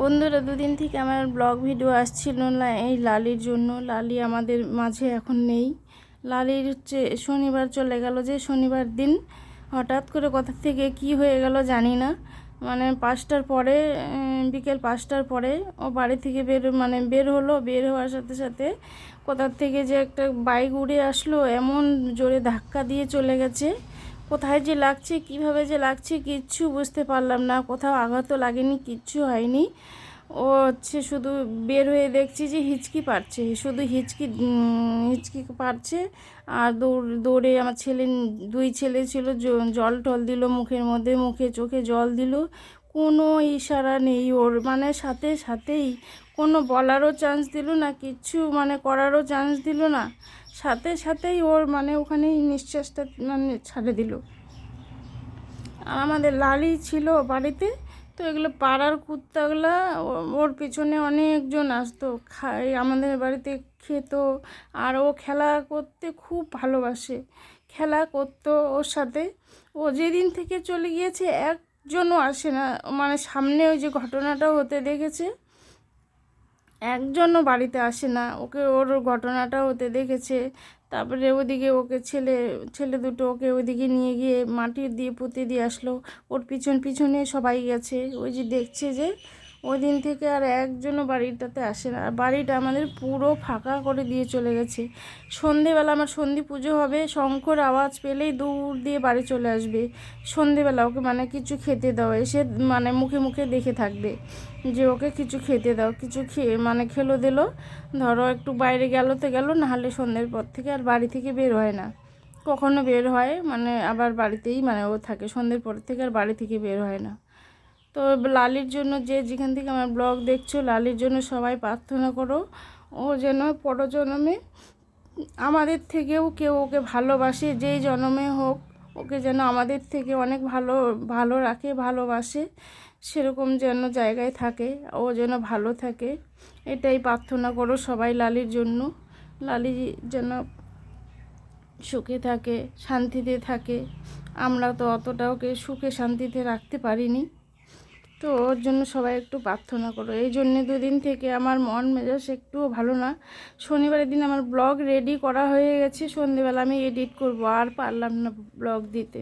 বন্ধুরা, দুদিন থেকে আমার ব্লগ ভিডিও আসছিল না এই লালির জন্য। লালি আমাদের মাঝে এখন নেই। লালির হচ্ছে শনিবার চলে গেল যে শনিবার দিন। হঠাৎ করে কোথা থেকে কি হয়ে গেল জানি না। মানে পাঁচটার পরে বিকেল পাঁচটার পরে ও বাড়ি থেকে বের মানে বের হলো। বের হওয়ার সাথে সাথে কোথার থেকে যে একটা বাইক উড়ে আসলো, এমন জোরে ধাক্কা দিয়ে চলে গেছে। কোথায় যে লাগছে, কীভাবে যে লাগছে কিচ্ছু বুঝতে পারলাম না। কোথাও আঘাতও লাগেনি, কিচ্ছু হয়নি। ও হচ্ছে শুধু বের হয়ে দেখছি যে হিচকি পারছে, শুধু হিচকি হিচকি পারছে। আর দৌড়, দৌড়ে আমার ছেলে, দুই ছেলে ছিল জল টল দিল মুখের মধ্যে, মুখে চোখে জল দিল। কোনো ইশারা নেই ওর মানে সাথে সাথেই কোনো বলারও চান্স দিল না, কিচ্ছু মানে করারও চান্স দিল না। সাথে সাথেই ওর মানে ওখানেই নিঃশ্বাসটা মানে ছাড়ে দিল। আর আমাদের লালি ছিল বাড়িতে, তো এগুলো পাড়ার কুত্তাগুলো ওর পিছনে অনেকজন আসতো খাই আমাদের বাড়িতে খেত, আর ও খেলা করতে খুব ভালোবাসে। খেলা করতো ওর সাথে। ও যেদিন থেকে চলে গিয়েছে, একজনও আসে না। মানে সামনে ওই যে ঘটনাটা হতে দেখেছে। একজনও বাড়িতে আসে না। ওকে ওর ঘটনাটা হতে দেখেছে। তারপরে ওদিকে ওকে ছেলে ছেলে দুটো ওকে ওদিকে নিয়ে গিয়ে মাটির দিয়ে পুঁতে দিয়ে আসলো। ওর পিছন পিছনে সবাই গেছে। ওই যে দেখছে যে ওই দিন থেকে আর একজনও বাড়িটাতে আসে না। আর বাড়িটা আমাদের পুরো ফাঁকা করে দিয়ে চলে গেছে। সন্ধেবেলা আমার সন্ধি পুজো হবে শঙ্কর আওয়াজ পেলেই দূর দিয়ে বাড়ি চলে আসবে। সন্ধেবেলা ওকে মানে কিছু খেতে দাও, এসে মানে মুখে মুখে দেখে থাকবে যে ওকে কিছু খেতে দাও। কিছু খেয়ে মানে খেলো দিলো, ধরো একটু বাইরে গেল তো গেল, নাহলে সন্ধ্যের পর থেকে আর বাড়ি থেকে বের হয় না। কখনো বের হয় মানে আবার বাড়িতেই মানে ও থাকে, সন্ধ্যের পর থেকে আর বাড়ি থেকে বের হয় না। তো লালির জন্য যে যেখান থেকে আমার ব্লগ দেখছ, লালির জন্য সবাই প্রার্থনা করো। ও যেন পরজন্মে আমাদের থেকেও কেউ ওকে ভালোবাসে, যেই জন্মে হোক, ওকে যেন আমাদের থেকে অনেক ভালো ভালো রাখে, ভালোবাসে, সেরকম যেন জায়গায় থাকে, ও যেন ভালো থাকে, এটাই প্রার্থনা করো সবাই লালির জন্য। লালি যেন সুখে থাকে, শান্তিতে থাকে। আমরা তো অতটা ওকে সুখে শান্তিতে রাখতে পারিনি। তো ওর জন্য সবাই একটু প্রার্থনা করো। এই জন্যে দুদিন থেকে আমার মন মেজাজ একটুও ভালো না। শনিবারের দিন আমার ব্লগ রেডি করা হয়ে গেছে। সন্ধেবেলা আমি এডিট করব। আর পারলাম না ব্লগ দিতে।